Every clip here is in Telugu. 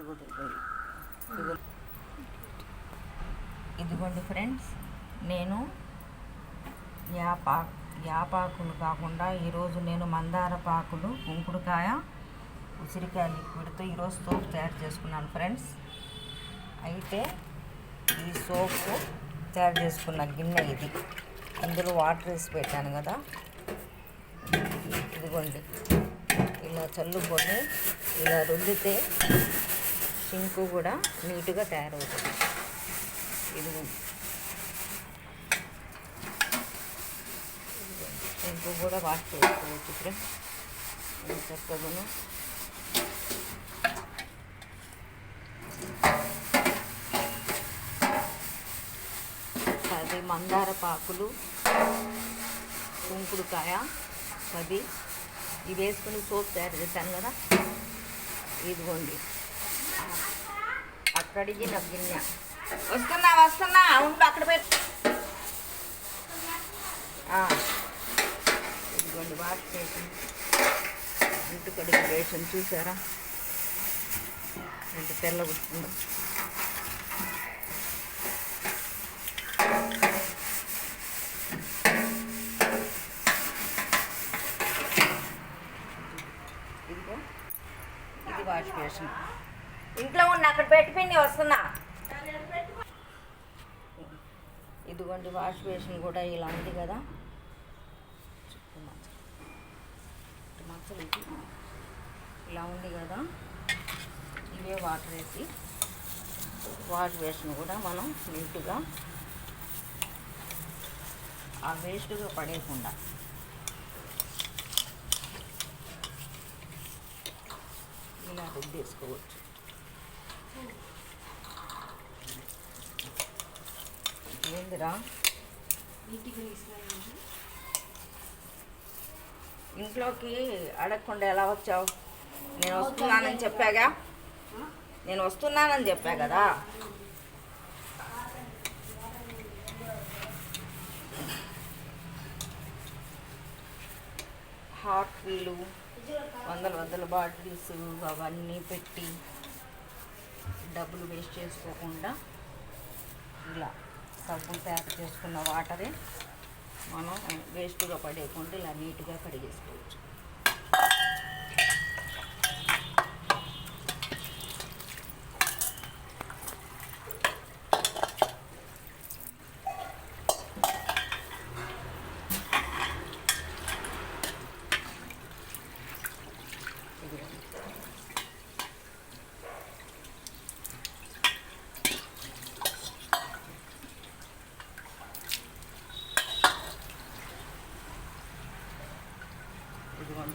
ఇదిగోండి ఇదిగోండి. ఫ్రెండ్స్ నేను యాపా యాపాకులు కాకుండా ఈరోజు నేను మందార పాకులు కుంకుడుకాయ ఉసిరికాయ లిక్విడ్తో ఈరోజు సోప్ తయారు చేసుకున్నాను ఫ్రెండ్స్. అయితే ఈ సోప్ తయారు చేసుకున్న గిన్నె ఇది. అందులో వాటర్ వేసి పెట్టాను కదా. ఇదిగోండి. ఇలా చల్లుకొని ఇలా రుద్దితే సింకు కూడా నీట్గా తయారవుతుంది. ఇదిగో. సింకు కూడా వాష్ చేసుకోవచ్చు ఫ్రెండ్స్. చక్కగాను పది మందార పాకులు కుంకుడుకాయ పది. ఇవి వేసుకుని సోప్ తయారు చేశాను కదా. ఇదిగోండి. కడిగిన గిన్నె. వస్తున్నా వస్తున్నా ఉండు అక్కడ పెట్టు ఇదిగోండి వాష్ చేసి. ఇంటి కడిగి వేసాను చూసారా? ఎంత తెల్లగొస్తుందో ఇదిగో ఇది వాష్ బేసిన్. ఇంట్లో ఉన్న అక్కడ పెట్టి వస్తున్నా. ఇదిగోండి వాష్ బేసిన్ కూడా ఇలా ఉంది కదా. మచ్చలు ఇది. ఇలా ఉంది కదా. ఇవే వాటర్ వేసి వాష్ బేసిన్ కూడా మనం నీట్గా ఆ వేస్ట్గా పడేయకుండా. ఇలా రుద్దేసుకోవచ్చు ఏందిరా? ఇంట్లోకి అడగకుండా ఎలా వచ్చావు? నేను వస్తున్నానని చెప్పాగా? నేను వస్తున్నానని చెప్పా కదా? హాట్ వీలు వందల వందల బాటిల్స్ అవన్నీ పెట్టి డబ్బులు వేస్ట్ చేసుకోకుండా ఇలా సబ్బులు తయారు చేసుకున్న వాటరే మనం వేస్ట్గా పడేయకుండా ఇలా నీట్గా కడిగేసుకోవచ్చు Thank you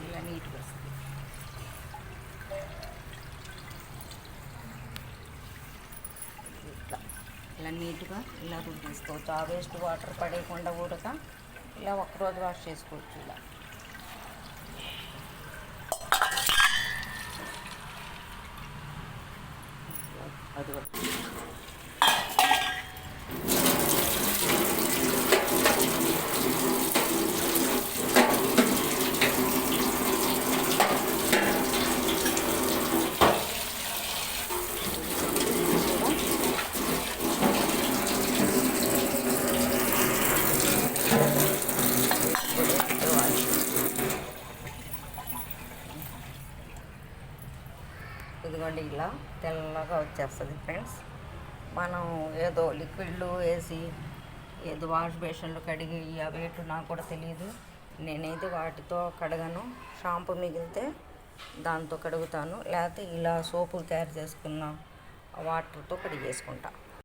ఇలా నీట్గా వస్తుంది ఇట్లా ఇలా నీట్గా ఇలా రుద్దేసుకోవచ్చు ఆ వేస్ట్ వాటర్ పడేయకుండా ఉడక ఇలా ఒక్కరోజు వాష్ చేసుకోవచ్చు ఇలా. అది ఇదిగోండి ఇలా తెల్లగా వచ్చేస్తుంది ఫ్రెండ్స్. మనం ఏదో లిక్విడ్లు వేసి ఏదో వాష్ బేషన్లు కడిగి అవేటు నాకు కూడా తెలియదు నేనైతే వాటితో కడగను. షాంపూ మిగిలితే దాంతో కడుగుతాను. లేకపోతే ఇలా సోపులు తయారు చేసుకున్న వాటర్తో కడిగేసుకుంటా.